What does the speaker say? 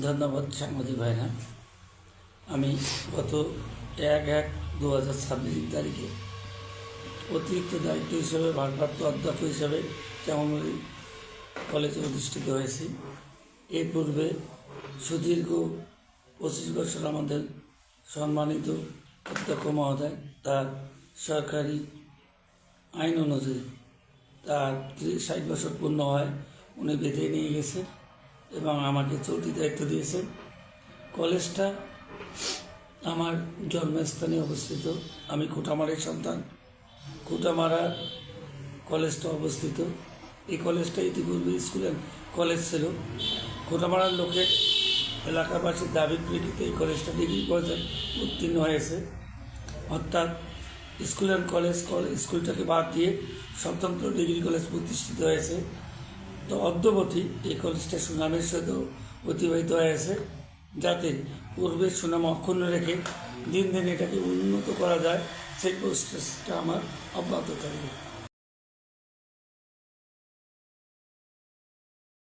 ধন্যবাদ সাংবাদিক ভাইরা। আমি গত এক এক দু হাজার ছাব্বিশ তারিখে অতিরিক্ত দায়িত্ব হিসেবে, ভারপ্রাপ্ত অধ্যক্ষ হিসেবে চামড়ি কলেজে অধিষ্ঠিত হয়েছি। এর পূর্বে সুদীর্ঘ পঁচিশ বছর আমাদের সম্মানিত অধ্যক্ষ মহোদয়, তার সরকারি আইন অনুযায়ী তার ষাট বছর পূর্ণ হয়, উনি বেঁধে নিয়ে গেছে। এবং আমাকে চলতি দায়িত্ব দিয়েছেন। কলেজটা আমার জন্মস্থানে অবস্থিত। আমি কোটামারের সন্তান। কোটামারা কলেজটা অবস্থিত। এই কলেজটা ইতিপূর্বে স্কুল কলেজ ছিল। কোটামারার লোকের এলাকাবাসীর দাবির প্রেক্ষিতে এই কলেজটা ডিগ্রি পর্যায়ে উত্তীর্ণ হয়েছে। অর্থাৎ স্কুল অ্যান্ড কলেজ স্কুলটাকে বাদ দিয়ে স্বতন্ত্র ডিগ্রি কলেজ প্রতিষ্ঠিত হয়েছে। তো অদ্যবধি এই কলেজটা সুনামের সাথেও অতিবাহিত হয়ে আছে, যাতে পূর্বের সুনাম অক্ষুণ্ণ রেখে দিন দিন এটাকে উন্নত করা যায়, সেই প্রচেষ্টা আমার অব্যাহত থাকবে।